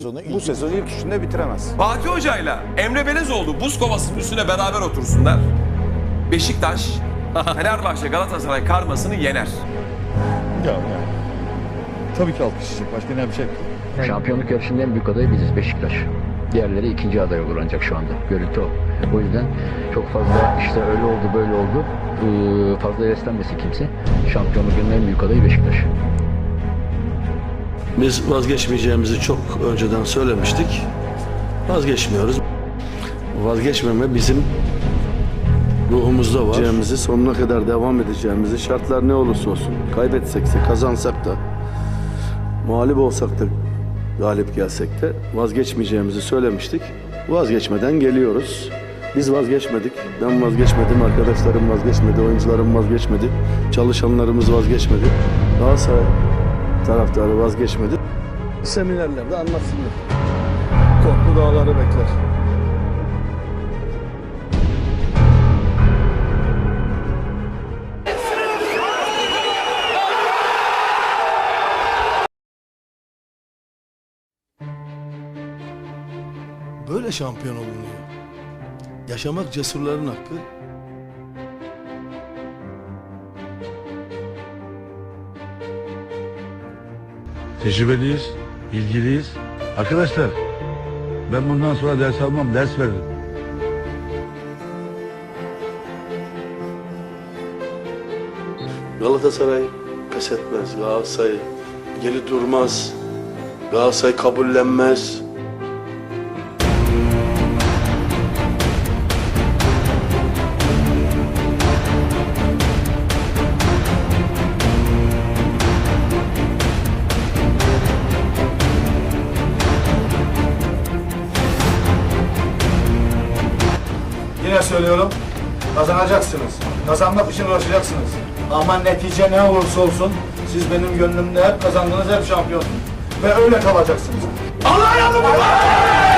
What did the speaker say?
sezonu bu sezon ilk üçünde bitiremez. Fatih Hoca'yla Emre Belezoğlu buz kovasının üstüne beraber otursunlar. Beşiktaş, Fenerbahçe, Galatasaray karmasını yener. Ya, ya. Tabii ki alkışlayacak. Başka ne yapacak? Şampiyonluk yarışının en büyük adayı biziz Beşiktaş. Diğerleri ikinci aday olur ancak şu anda. Görüntü o. O yüzden çok fazla işte öyle oldu böyle oldu. Ee, fazla heveslenmesin kimse. Şampiyonluk yarışının en büyük adayı Beşiktaş. Biz vazgeçmeyeceğimizi çok önceden söylemiştik. Vazgeçmiyoruz. Vazgeçmeme bizim ruhumuzda var. Edeceğimizi, sonuna kadar devam edeceğimizi, şartlar ne olursa olsun, kaybetsek de, kazansak da, mağlup olsak da, galip gelsek de vazgeçmeyeceğimizi söylemiştik. Vazgeçmeden geliyoruz. Biz vazgeçmedik. Ben vazgeçmedim, arkadaşlarım vazgeçmedi, oyuncularım vazgeçmedi, çalışanlarımız vazgeçmedi. Galatasaray taraftarı vazgeçmedi. Seminerlerde anlatsınlar. Korklu dağları bekler. Böyle şampiyon olunuyor. Yaşamak cesurların hakkı. Tecrübeliyiz, bilgiliyiz. Arkadaşlar, ben bundan sonra ders almam, ders veririm. Galatasaray pes etmez. Galatasaray geri durmaz. Galatasaray kabullenmez. Yine söylüyorum kazanacaksınız. Kazanmak için uğraşacaksınız. Ama netice ne olursa olsun siz benim gönlümde hep kazandınız hep şampiyonsunuz. Ve öyle kalacaksınız. Allah yanımda!